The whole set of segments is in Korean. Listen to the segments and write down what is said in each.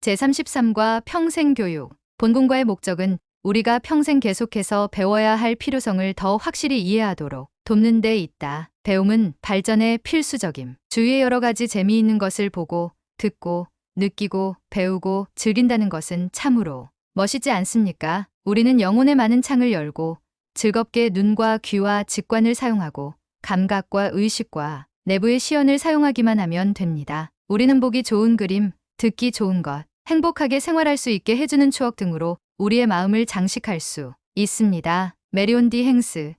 제33과 평생교육. 본공과의 목적은 우리가 평생 계속해서 배워야 할 필요성을 더 확실히 이해하도록 돕는 데 있다. 배움은 발전의 필수적임. 주위의 여러 가지 재미있는 것을 보고, 듣고, 느끼고, 배우고, 즐긴다는 것은 참으로 멋있지 않습니까? 우리는 영혼의 많은 창을 열고 즐겁게 눈과 귀와 직관을 사용하고 감각과 의식과 내부의 시연을 사용하기만 하면 됩니다. 우리는 보기 좋은 그림, 듣기 좋은 것, 행복하게 생활할 수 있게 해주는 추억 등으로 우리의 마음을 장식할 수 있습니다. 메리온 디 행스,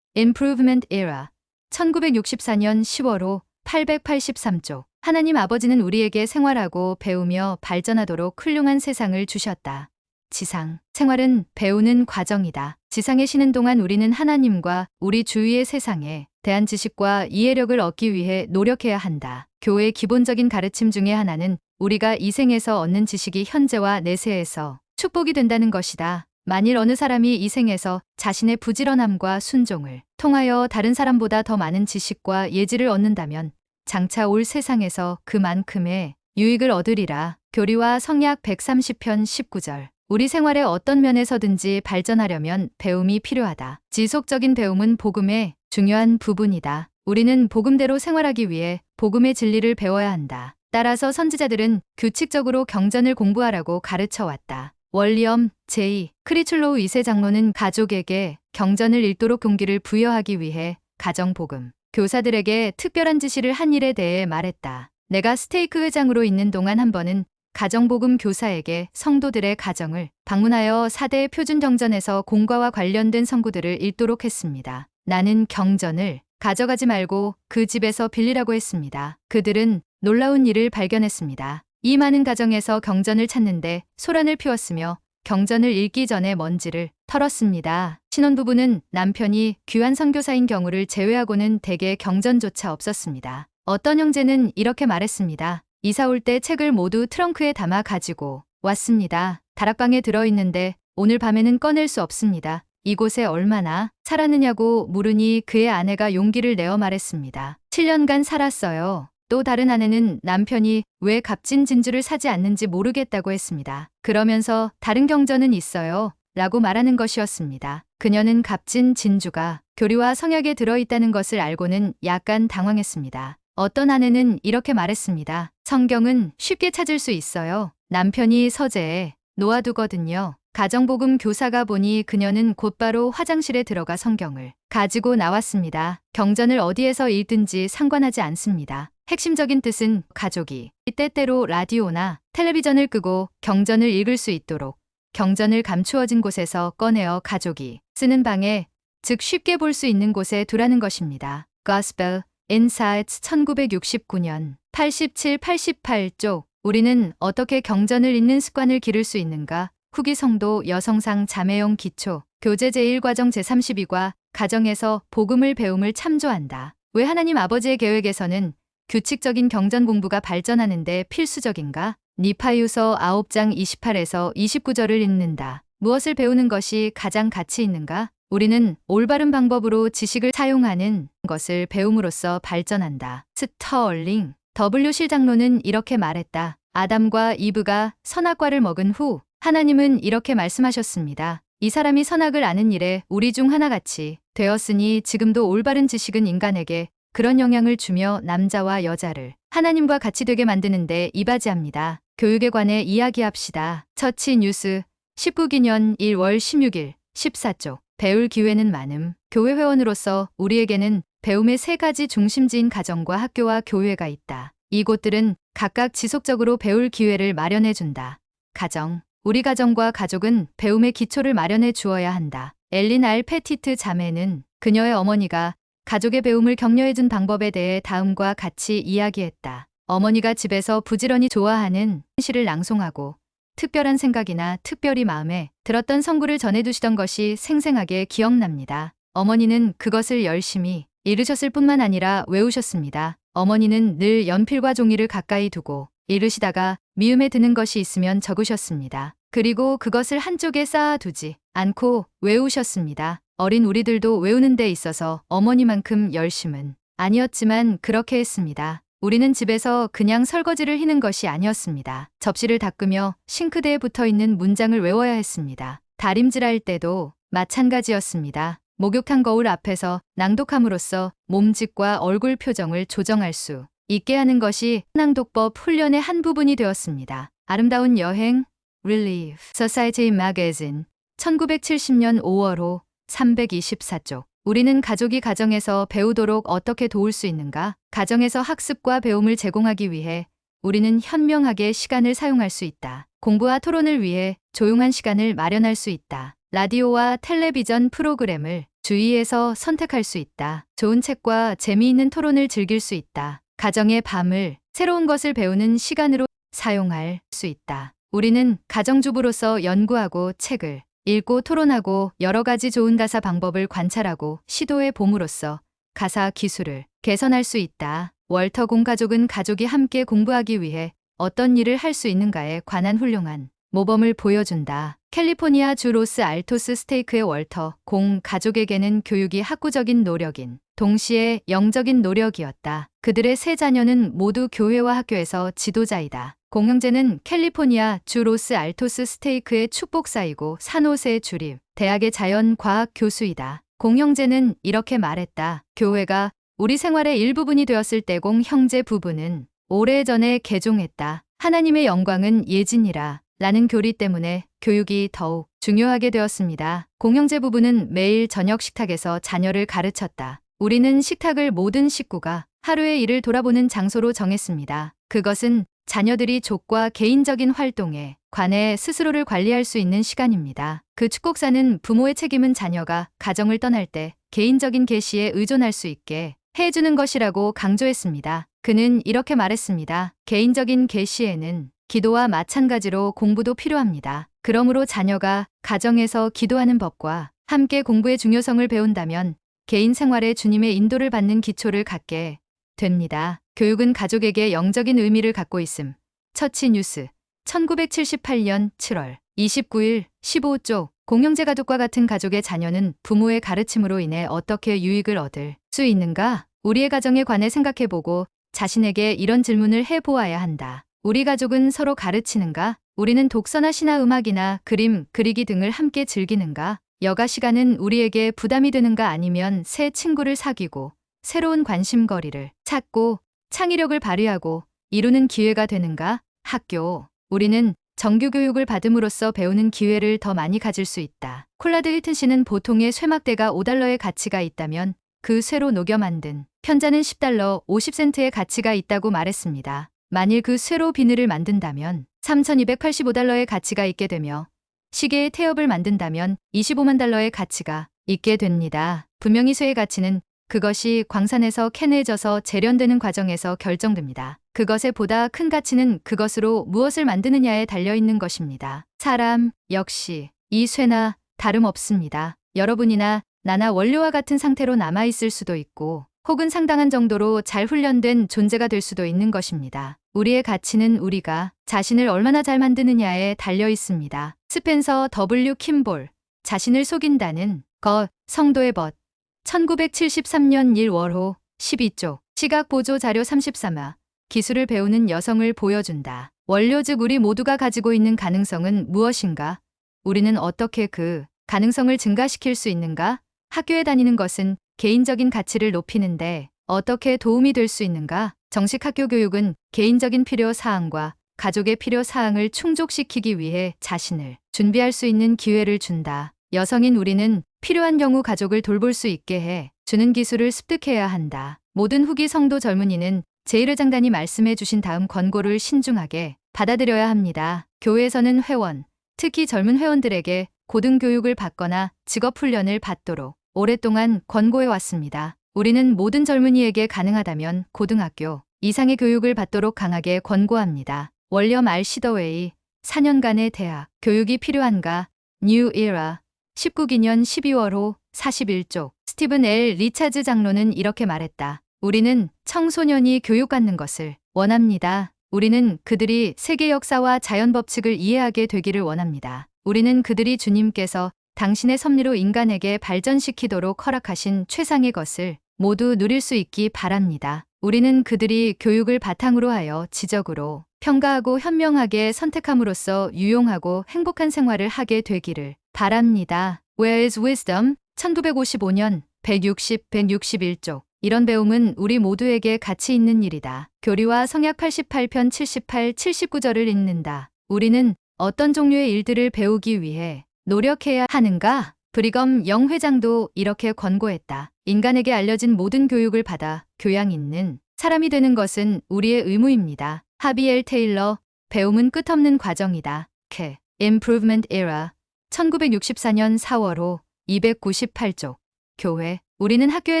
Improvement Era, 1964년 10월호 883쪽. 하나님 아버지는 우리에게 생활하고 배우며 발전하도록 훌륭한 세상을 주셨다. 지상. 생활은 배우는 과정이다. 지상에 쉬는 동안 우리는 하나님과 우리 주위의 세상에 대한 지식과 이해력을 얻기 위해 노력해야 한다. 교회의 기본적인 가르침 중에 하나는 우리가 이 생에서 얻는 지식이 현재와 내세에서 축복이 된다는 것이다. 만일 어느 사람이 이 생에서 자신의 부지런함과 순종을 통하여 다른 사람보다 더 많은 지식과 예지를 얻는다면 장차 올 세상에서 그만큼의 유익을 얻으리라. 교리와 성약 130편 19절. 우리 생활의 어떤 면에서든지 발전하려면 배움이 필요하다. 지속적인 배움은 복음의 중요한 부분이다. 우리는 복음대로 생활하기 위해 복음의 진리를 배워야 한다. 따라서 선지자들은 규칙적으로 경전을 공부하라고 가르쳐 왔다. 월리엄 제2 크리출로우 2세 장로는 가족에게 경전을 읽도록 동기를 부여하기 위해 가정복음 교사들에게 특별한 지시를 한 일에 대해 말했다. 내가 스테이크 회장으로 있는 동안 한 번은 가정복음 교사에게 성도들의 가정을 방문하여 4대 표준 경전에서 공과와 관련된 성구들을 읽도록 했습니다. 나는 경전을 가져가지 말고 그 집에서 빌리라고 했습니다. 그들은 놀라운 일을 발견했습니다. 이 많은 가정에서 경전을 찾는데 소란을 피웠으며 경전을 읽기 전에 먼지를 털었습니다. 신혼부부는 남편이 귀한 선교사인 경우를 제외하고는 대개 경전조차 없었습니다. 어떤 형제는 이렇게 말했습니다. 이사 올 때 책을 모두 트렁크에 담아 가지고 왔습니다. 다락방에 들어있는데 오늘 밤에는 꺼낼 수 없습니다. 이곳에 얼마나 살았느냐고 물으니 그의 아내가 용기를 내어 말했습니다. 7년간 살았어요. 또 다른 아내는 남편이 왜 값진 진주를 사지 않는지 모르겠다고 했습니다. 그러면서 다른 경전은 있어요. 라고 말하는 것이었습니다. 그녀는 값진 진주가 교리와 성역에 들어있다는 것을 알고는 약간 당황했습니다. 어떤 아내는 이렇게 말했습니다. 성경은 쉽게 찾을 수 있어요. 남편이 서재에 놓아두거든요. 가정복음 교사가 보니 그녀는 곧바로 화장실에 들어가 성경을 가지고 나왔습니다. 경전을 어디에서 읽든지 상관하지 않습니다. 핵심적인 뜻은 가족이 때때로 라디오나 텔레비전을 끄고 경전을 읽을 수 있도록 경전을 감추어진 곳에서 꺼내어 가족이 쓰는 방에 즉 쉽게 볼 수 있는 곳에 두라는 것입니다. Gospel Insights 1969년 87, 88쪽 우리는 어떻게 경전을 읽는 습관을 기를 수 있는가? 후기 성도 여성상 자매용 기초 교재 제1과정 제32과 가정에서 복음을 배움을 참조한다. 왜 하나님 아버지의 계획에서는 규칙적인 경전 공부가 발전하는데 필수적인가? 니파유서 9장 28에서 29절을 읽는다. 무엇을 배우는 것이 가장 가치 있는가? 우리는 올바른 방법으로 지식을 사용하는 것을 배움으로써 발전한다. 스터얼링 W 실장로는 이렇게 말했다. 아담과 이브가 선악과를 먹은 후 하나님은 이렇게 말씀하셨습니다. 이 사람이 선악을 아는 일에 우리 중 하나같이 되었으니 지금도 올바른 지식은 인간에게 그런 영향을 주며 남자와 여자를 하나님과 같이 되게 만드는데 이바지합니다. 교육에 관해 이야기합시다. 처치 뉴스 19기년 1월 16일 14쪽 배울 기회는 많음. 교회 회원으로서 우리에게는 배움의 세 가지 중심지인 가정과 학교와 교회가 있다. 이곳들은 각각 지속적으로 배울 기회를 마련해 준다. 가정. 우리 가정과 가족은 배움의 기초를 마련해 주어야 한다. 알 페티트 자매는 그녀의 어머니가 가족의 배움을 격려해 준 방법에 대해 다음과 같이 이야기했다. 어머니가 집에서 부지런히 좋아하는 시를 낭송하고 특별한 생각이나 특별히 마음에 들었던 성구를 전해두시던 것이 생생하게 기억납니다. 어머니는 그것을 열심히 읽으셨을 뿐만 아니라 외우셨습니다. 어머니는 늘 연필과 종이를 가까이 두고 읽으시다가 미움에 드는 것이 있으면 적으셨습니다. 그리고 그것을 한쪽에 쌓아두지 않고 외우셨습니다. 어린 우리들도 외우는 데 있어서 어머니만큼 열심은 아니었지만 그렇게 했습니다. 우리는 집에서 그냥 설거지를 희는 것이 아니었습니다. 접시를 닦으며 싱크대에 붙어 있는 문장을 외워야 했습니다. 다림질할 때도 마찬가지였습니다. 목욕탕 거울 앞에서 낭독함으로써 몸짓과 얼굴 표정을 조정할 수 있게 하는 것이 낭독법 훈련의 한 부분이 되었습니다. 아름다운 여행, Relief, Society Magazine, 1970년 5월호 324쪽. 우리는 가족이 가정에서 배우도록 어떻게 도울 수 있는가? 가정에서 학습과 배움을 제공하기 위해 우리는 현명하게 시간을 사용할 수 있다. 공부와 토론을 위해 조용한 시간을 마련할 수 있다. 라디오와 텔레비전 프로그램을 주의해서 선택할 수 있다. 좋은 책과 재미있는 토론을 즐길 수 있다. 가정의 밤을 새로운 것을 배우는 시간으로 사용할 수 있다. 우리는 가정주부로서 연구하고 책을 읽고 토론하고 여러 가지 좋은 가사 방법을 관찰하고 시도해 봄으로써 가사 기술을 개선할 수 있다. 월터 공가족은 가족이 함께 공부하기 위해 어떤 일을 할 수 있는가에 관한 훌륭한 모범을 보여준다. 캘리포니아 주 로스 알토스 스테이크의 월터 공 가족에게는 교육이 학구적인 노력인 동시에 영적인 노력이었다. 그들의 세 자녀는 모두 교회와 학교에서 지도자이다. 공형제는 캘리포니아 주 로스 알토스 스테이크의 축복사이고 산호세 주립 대학의 자연과학 교수이다. 공형제는 이렇게 말했다. 교회가 우리 생활의 일부분이 되었을 때 공형제 부부는 오래전에 개종했다. 하나님의 영광은 예진이라 라는 교리 때문에 교육이 더욱 중요하게 되었습니다. 공형제 부부는 매일 저녁 식탁에서 자녀를 가르쳤다. 우리는 식탁을 모든 식구가 하루의 일을 돌아보는 장소로 정했습니다. 그것은 자녀들이 족과 개인적인 활동에 관해 스스로를 관리할 수 있는 시간입니다. 그 축복사는 부모의 책임은 자녀가 가정을 떠날 때 개인적인 계시에 의존할 수 있게 해주는 것이라고 강조했습니다. 그는 이렇게 말했습니다. 개인적인 계시에는 기도와 마찬가지로 공부도 필요합니다. 그러므로 자녀가 가정에서 기도하는 법과 함께 공부의 중요성을 배운다면 개인 생활에 주님의 인도를 받는 기초를 갖게 됩니다. 교육은 가족에게 영적인 의미를 갖고 있음. 처치 뉴스 1978년 7월 29일 15쪽 공영제 가족과 같은 가족의 자녀는 부모의 가르침으로 인해 어떻게 유익을 얻을 수 있는가? 우리의 가정에 관해 생각해보고 자신에게 이런 질문을 해보아야 한다. 우리 가족은 서로 가르치는가? 우리는 독서나 시나 음악이나 그림, 그리기 등을 함께 즐기는가? 여가 시간은 우리에게 부담이 되는가 아니면 새 친구를 사귀고 새로운 관심거리를 찾고 창의력을 발휘하고 이루는 기회가 되는가? 학교. 우리는 정규 교육을 받음으로써 배우는 기회를 더 많이 가질 수 있다. 콜라드 힐튼 씨는 보통의 쇠막대가 5달러의 가치가 있다면 그 쇠로 녹여 만든 편자는 10달러 50센트의 가치가 있다고 말했습니다. 만일 그 쇠로 비늘을 만든다면 3,285달러의 가치가 있게 되며 시계의 태엽을 만든다면 25만 달러의 가치가 있게 됩니다. 분명히 쇠의 가치는 그것이 광산에서 캐내져서 재련되는 과정에서 결정됩니다. 그것의 보다 큰 가치는 그것으로 무엇을 만드느냐에 달려 있는 것입니다. 사람 역시 이 쇠나 다름없습니다. 여러분이나 나나 원료와 같은 상태로 남아 있을 수도 있고 혹은 상당한 정도로 잘 훈련된 존재가 될 수도 있는 것입니다. 우리의 가치는 우리가 자신을 얼마나 잘 만드느냐에 달려 있습니다. 스펜서 W. 킴볼 자신을 속인다는 것 성도의 벗 1973년 1월호 12쪽 시각 보조 자료 33화 기술을 배우는 여성을 보여준다. 원료 즉 우리 모두가 가지고 있는 가능성은 무엇인가? 우리는 어떻게 그 가능성을 증가시킬 수 있는가? 학교에 다니는 것은 개인적인 가치를 높이는데 어떻게 도움이 될 수 있는가? 정식 학교 교육은 개인적인 필요 사항과 가족의 필요 사항을 충족시키기 위해 자신을 준비할 수 있는 기회를 준다. 여성인 우리는 필요한 경우 가족을 돌볼 수 있게 해 주는 기술을 습득해야 한다. 모든 후기 성도 젊은이는 제1회 장단이 말씀해 주신 다음 권고를 신중하게 받아들여야 합니다. 교회에서는 회원, 특히 젊은 회원들에게 고등교육을 받거나 직업훈련을 받도록 오랫동안 권고해 왔습니다. 우리는 모든 젊은이에게 가능하다면 고등학교 이상의 교육을 받도록 강하게 권고합니다. 월렴 알 시더웨이 4년간의 대학 교육이 필요한가? 뉴 이라 19기년 12월호 41쪽 스티븐 L. 리차즈 장로는 이렇게 말했다. 우리는 청소년이 교육받는 것을 원합니다. 우리는 그들이 세계 역사와 자연 법칙을 이해하게 되기를 원합니다. 우리는 그들이 주님께서 당신의 섭리로 인간에게 발전시키도록 허락하신 최상의 것을 모두 누릴 수 있기 바랍니다. 우리는 그들이 교육을 바탕으로 하여 지적으로 평가하고 현명하게 선택함으로써 유용하고 행복한 생활을 하게 되기를 바랍니다. Where is wisdom? 1955년 160, 161쪽. 이런 배움은 우리 모두에게 가치 있는 일이다. 교리와 성약 88편 78, 79절을 읽는다. 우리는 어떤 종류의 일들을 배우기 위해 노력해야 하는가? 브리검 영 회장도 이렇게 권고했다. 인간에게 알려진 모든 교육을 받아 교양 있는 사람이 되는 것은 우리의 의무입니다. 하비엘 테일러, 배움은 끝없는 과정이다. 캐, Improvement Era, 1964년 4월호 298쪽. 교회, 우리는 학교에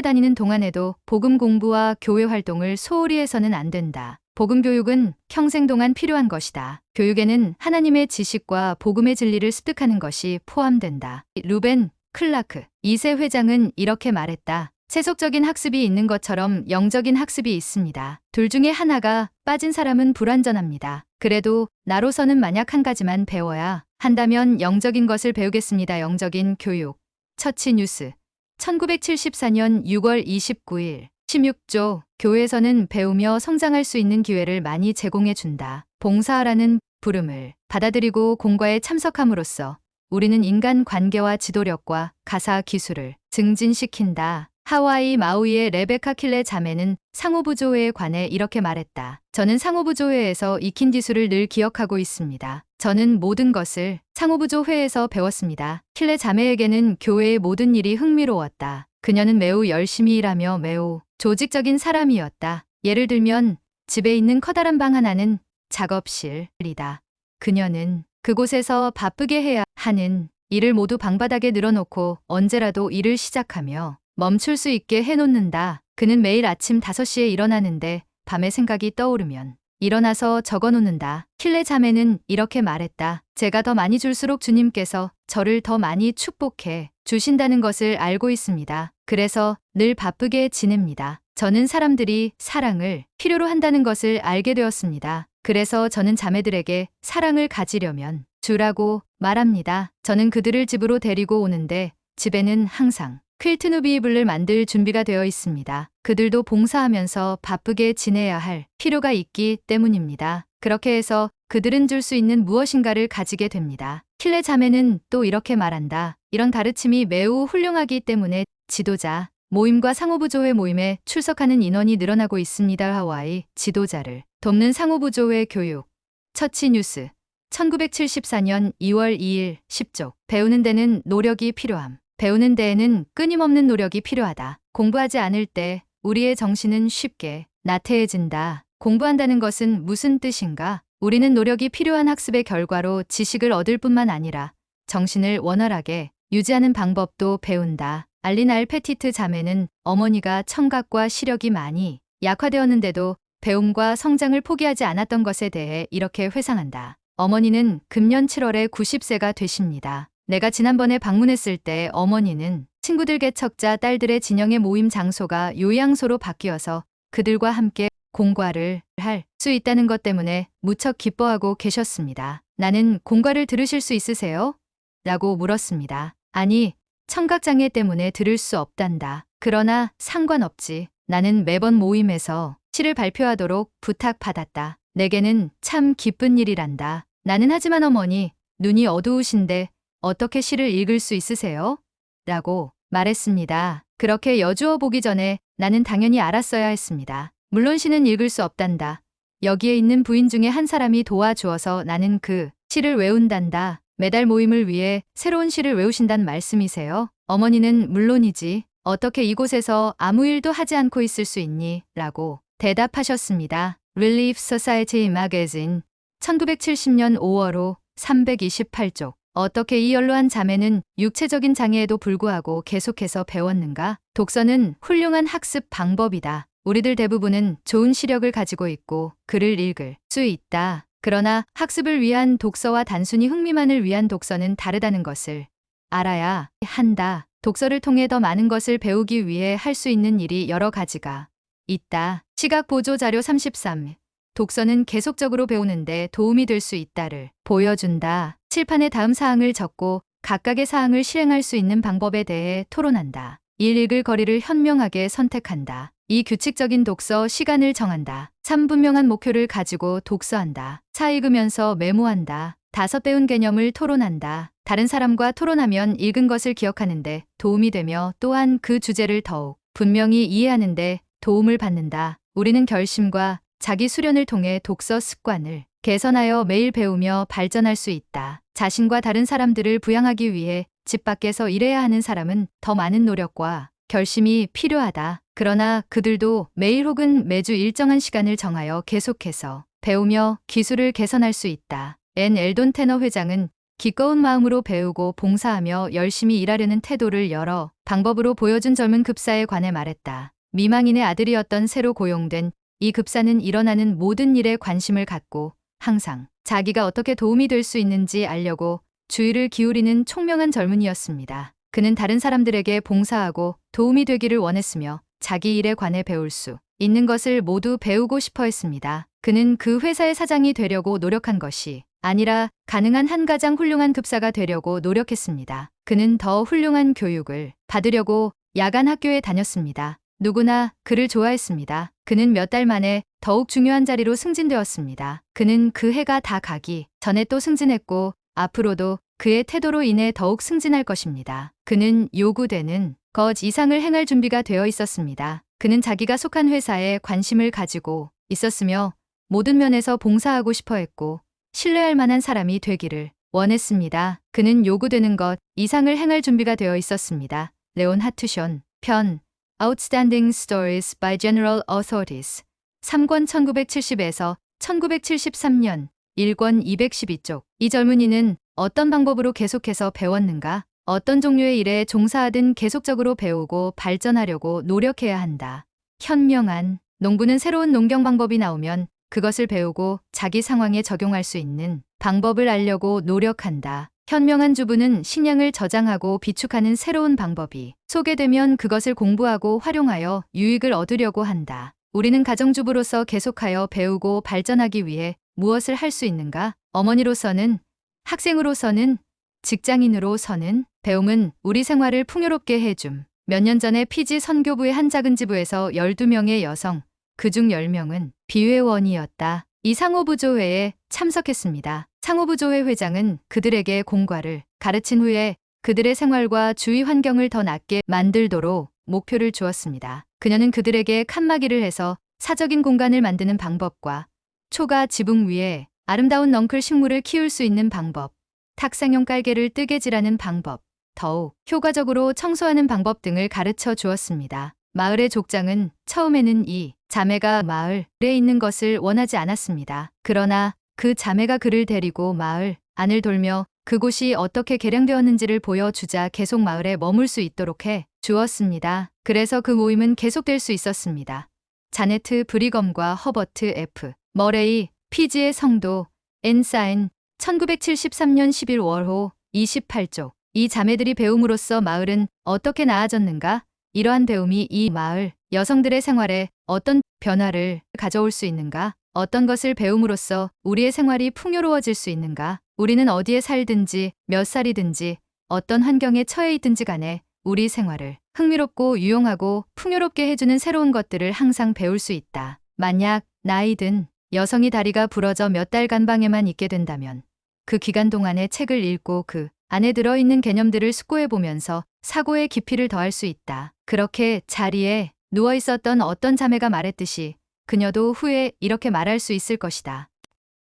다니는 동안에도 복음 공부와 교회 활동을 소홀히 해서는 안 된다. 복음 교육은 평생 동안 필요한 것이다. 교육에는 하나님의 지식과 복음의 진리를 습득하는 것이 포함된다. 루벤 클라크 2세 회장은 이렇게 말했다. 세속적인 학습이 있는 것처럼 영적인 학습이 있습니다. 둘 중에 하나가 빠진 사람은 불완전합니다. 그래도 나로서는 만약 한 가지만 배워야 한다면 영적인 것을 배우겠습니다. 영적인 교육. 처치 뉴스. 1974년 6월 29일 16조 교회에서는 배우며 성장할 수 있는 기회를 많이 제공해 준다. 봉사하라는 부름을 받아들이고 공과에 참석함으로써 우리는 인간 관계와 지도력과 가사 기술을 증진시킨다. 하와이 마우이의 레베카 킬레 자매는 상호부조회에 관해 이렇게 말했다. 저는 상호부조회에서 익힌 기술을 늘 기억하고 있습니다. 저는 모든 것을 상호부조회에서 배웠습니다. 킬레 자매에게는 교회의 모든 일이 흥미로웠다. 그녀는 매우 열심히 일하며 매우 조직적인 사람이었다. 예를 들면 집에 있는 커다란 방 하나는 작업실이다. 그녀는 그곳에서 바쁘게 해야 하는 일을 모두 방바닥에 늘어놓고 언제라도 일을 시작하며 멈출 수 있게 해놓는다. 그는 매일 아침 5시에 일어나는데 밤에 생각이 떠오르면 일어나서 적어 놓는다. 킬레 자매는 이렇게 말했다. 제가 더 많이 줄수록 주님께서 저를 더 많이 축복해 주신다는 것을 알고 있습니다. 그래서 늘 바쁘게 지냅니다. 저는 사람들이 사랑을 필요로 한다는 것을 알게 되었습니다. 그래서 저는 자매들에게 사랑을 가지려면 주라고 말합니다. 저는 그들을 집으로 데리고 오는데 집에는 항상 퀼트 누비이블을 만들 준비가 되어 있습니다. 그들도 봉사하면서 바쁘게 지내야 할 필요가 있기 때문입니다. 그렇게 해서 그들은 줄 수 있는 무엇인가를 가지게 됩니다. 킬레 자매는 또 이렇게 말한다. 이런 가르침이 매우 훌륭하기 때문에 지도자, 모임과 상호부조회 모임에 출석하는 인원이 늘어나고 있습니다. 하와이 지도자를 돕는 상호부조회 교육. 처치 뉴스. 1974년 2월 2일 10쪽. 배우는 데는 노력이 필요함. 배우는 데에는 끊임없는 노력이 필요하다. 공부하지 않을 때 우리의 정신은 쉽게 나태해진다. 공부한다는 것은 무슨 뜻인가? 우리는 노력이 필요한 학습의 결과로 지식을 얻을 뿐만 아니라 정신을 원활하게 유지하는 방법도 배운다. 알린 알페티트 자매는 어머니가 청각과 시력이 많이 약화되었는데도 배움과 성장을 포기하지 않았던 것에 대해 이렇게 회상한다. 어머니는 금년 7월에 90세가 되십니다. 내가 지난번에 방문했을 때 어머니는 친구들 개척자 딸들의 진영의 모임 장소가 요양소로 바뀌어서 그들과 함께 공과를 할 수 있다는 것 때문에 무척 기뻐하고 계셨습니다. 나는 공과를 들으실 수 있으세요? 라고 물었습니다. 아니, 청각장애 때문에 들을 수 없단다. 그러나 상관없지. 나는 매번 모임에서 시를 발표하도록 부탁받았다. 내게는 참 기쁜 일이란다. 나는 하지만 어머니, 눈이 어두우신데 어떻게 시를 읽을 수 있으세요? 라고 말했습니다. 그렇게 여주어 보기 전에 나는 당연히 알았어야 했습니다. 물론 시는 읽을 수 없단다. 여기에 있는 부인 중에 한 사람이 도와주어서 나는 그 시를 외운단다. 매달 모임을 위해 새로운 시를 외우신단 말씀이세요? 어머니는 물론이지. 어떻게 이곳에서 아무 일도 하지 않고 있을 수 있니? 라고 대답하셨습니다. Relief Society Magazine 1970년 5월호 328쪽 어떻게 이 연로한 자매는 육체적인 장애에도 불구하고 계속해서 배웠는가? 독서는 훌륭한 학습 방법이다. 우리들 대부분은 좋은 시력을 가지고 있고 글을 읽을 수 있다. 그러나 학습을 위한 독서와 단순히 흥미만을 위한 독서는 다르다는 것을 알아야 한다. 독서를 통해 더 많은 것을 배우기 위해 할 수 있는 일이 여러 가지가 있다. 시각 보조 자료 33. 독서는 계속적으로 배우는데 도움이 될 수 있다를 보여준다. 칠판에 다음 사항을 적고 각각의 사항을 실행할 수 있는 방법에 대해 토론한다. 일 읽을 거리를 현명하게 선택한다. 이 규칙적인 독서 시간을 정한다. 3분명한 목표를 가지고 독서한다. 차 읽으면서 메모한다. 다섯 배운 개념을 토론한다. 다른 사람과 토론하면 읽은 것을 기억하는데 도움이 되며 또한 그 주제를 더욱 분명히 이해하는데 도움을 받는다. 우리는 결심과 자기 수련을 통해 독서 습관을 개선하여 매일 배우며 발전할 수 있다. 자신과 다른 사람들을 부양하기 위해 집 밖에서 일해야 하는 사람은 더 많은 노력과 결심이 필요하다. 그러나 그들도 매일 혹은 매주 일정한 시간을 정하여 계속해서 배우며 기술을 개선할 수 있다. 앤 엘돈 테너 회장은 기꺼운 마음으로 배우고 봉사하며 열심히 일하려는 태도를 여러 방법으로 보여준 젊은 급사에 관해 말했다. 미망인의 아들이었던 새로 고용된 이 급사는 일어나는 모든 일에 관심을 갖고 항상 자기가 어떻게 도움이 될 수 있는지 알려고 주의를 기울이는 총명한 젊은이였습니다. 그는 다른 사람들에게 봉사하고 도움이 되기를 원했으며 자기 일에 관해 배울 수 있는 것을 모두 배우고 싶어 했습니다. 그는 그 회사의 사장이 되려고 노력한 것이 아니라 가능한 한 가장 훌륭한 급사가 되려고 노력했습니다. 그는 더 훌륭한 교육을 받으려고 야간 학교에 다녔습니다. 누구나 그를 좋아했습니다. 그는 몇 달 만에 더욱 중요한 자리로 승진되었습니다. 그는 그 해가 다 가기 전에 또 승진했고 앞으로도 그의 태도로 인해 더욱 승진할 것입니다. 그는 요구되는 것 이상을 행할 준비가 되어 있었습니다. 그는 자기가 속한 회사에 관심을 가지고 있었으며 모든 면에서 봉사하고 싶어 했고 신뢰할 만한 사람이 되기를 원했습니다. 그는 요구되는 것 이상을 행할 준비가 되어 있었습니다. 레온 하투션 편 Outstanding Stories by General Authorities 3권 1970에서 1973년 1권 212쪽 이 젊은이는 어떤 방법으로 계속해서 배웠는가? 어떤 종류의 일에 종사하든 계속적으로 배우고 발전하려고 노력해야 한다. 현명한 농부는 새로운 농경 방법이 나오면 그것을 배우고 자기 상황에 적용할 수 있는 방법을 알려고 노력한다. 현명한 주부는 식량을 저장하고 비축하는 새로운 방법이 소개되면 그것을 공부하고 활용하여 유익을 얻으려고 한다. 우리는 가정주부로서 계속하여 배우고 발전하기 위해 무엇을 할 수 있는가? 어머니로서는, 학생으로서는, 직장인으로서는 배움은 우리 생활을 풍요롭게 해줌. 몇 년 전에 피지 선교부의 한 작은 지부에서 12명의 여성, 그중 10명은 비회원이었다. 이 상호부조회에 참석했습니다. 상호부조회 회장은 그들에게 공과를 가르친 후에 그들의 생활과 주위 환경을 더 낫게 만들도록 목표를 주었습니다. 그녀는 그들에게 칸막이를 해서 사적인 공간을 만드는 방법과 초가 지붕 위에 아름다운 넝클 식물을 키울 수 있는 방법, 탁상용 깔개를 뜨개질하는 방법, 더욱 효과적으로 청소하는 방법 등을 가르쳐 주었습니다. 마을의 족장은 처음에는 이 자매가 마을에 있는 것을 원하지 않았습니다. 그러나 그 자매가 그를 데리고 마을 안을 돌며 그곳이 어떻게 개량되었는지를 보여주자 계속 마을에 머물 수 있도록 해 주었습니다. 그래서 그 모임은 계속될 수 있었습니다. 자네트 브리검과 허버트 F. 머레이, 피지의 성도, 엔사인, 1973년 11월 호 28쪽. 이 자매들이 배움으로써 마을은 어떻게 나아졌는가? 이러한 배움이 이 마을 여성들의 생활에 어떤 변화를 가져올 수 있는가? 어떤 것을 배움으로써 우리의 생활이 풍요로워질 수 있는가? 우리는 어디에 살든지 몇 살이든지 어떤 환경에 처해 있든지 간에 우리 생활을 흥미롭고 유용하고 풍요롭게 해주는 새로운 것들을 항상 배울 수 있다. 만약 나이든 여성이 다리가 부러져 몇 달간 방에만 있게 된다면 그 기간 동안에 책을 읽고 그 안에 들어있는 개념들을 숙고해 보면서 사고의 깊이를 더할 수 있다. 그렇게 자리에 누워 있었던 어떤 자매가 말했듯이 그녀도 후에 이렇게 말할 수 있을 것이다.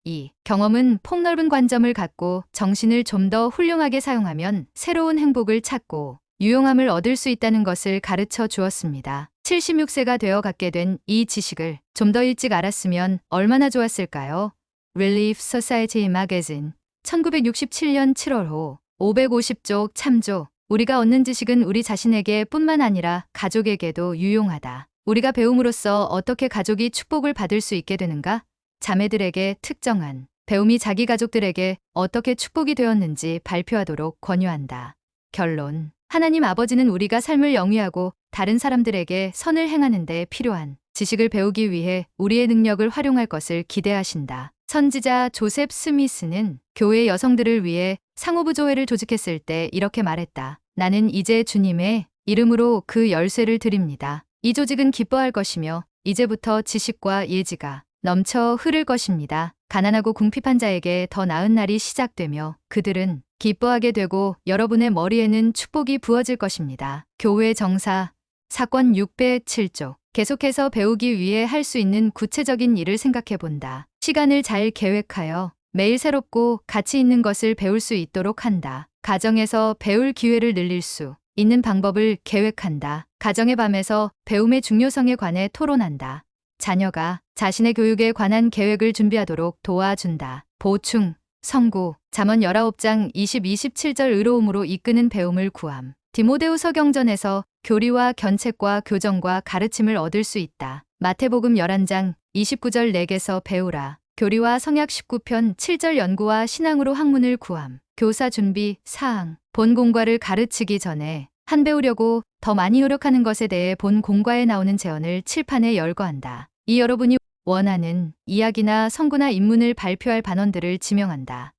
이 경험은 폭넓은 관점을 갖고 정신을 좀 더 훌륭하게 사용하면 새로운 행복을 찾고 유용함을 얻을 수 있다는 것을 가르쳐 주었습니다. 76세가 되어 갖게 된 이 지식을 좀 더 일찍 알았으면 얼마나 좋았을까요? Relief Society Magazine 1967년 7월호 550쪽 참조 우리가 얻는 지식은 우리 자신에게 뿐만 아니라 가족에게도 유용하다. 우리가 배움으로써 어떻게 가족이 축복을 받을 수 있게 되는가? 자매들에게 특정한 배움이 자기 가족들에게 어떻게 축복이 되었는지 발표하도록 권유한다. 결론. 하나님 아버지는 우리가 삶을 영위하고 다른 사람들에게 선을 행하는 데 필요한 지식을 배우기 위해 우리의 능력을 활용할 것을 기대하신다. 선지자 조셉 스미스는 교회 여성들을 위해 상호부조회를 조직했을 때 이렇게 말했다. 나는 이제 주님의 이름으로 그 열쇠를 드립니다. 이 조직은 기뻐할 것이며 이제부터 지식과 예지가 넘쳐 흐를 것입니다. 가난하고 궁핍한 자에게 더 나은 날이 시작되며 그들은 기뻐하게 되고 여러분의 머리에는 축복이 부어질 것입니다. 교회 정사 사건 6배 7조 계속해서 배우기 위해 할 수 있는 구체적인 일을 생각해 본다. 시간을 잘 계획하여 매일 새롭고 가치 있는 것을 배울 수 있도록 한다. 가정에서 배울 기회를 늘릴 수 있는 방법을 계획한다. 가정의 밤에서 배움의 중요성에 관해 토론한다. 자녀가 자신의 교육에 관한 계획을 준비하도록 도와준다. 보충, 성구, 잠언 19장 20, 27절 의로움으로 이끄는 배움을 구함. 디모데후서 경전에서 교리와 견책과 교정과 가르침을 얻을 수 있다. 마태복음 11장 29절 내게서 배우라. 교리와 성약 19편 7절 연구와 신앙으로 학문을 구함. 교사 준비 사항. 본 공과를 가르치기 전에 한 배우려고 더 많이 노력하는 것에 대해 본 공과에 나오는 제언을 칠판에 열거한다. 이 여러분이 원하는 이야기나 성구나 인문을 발표할 반원들을 지명한다.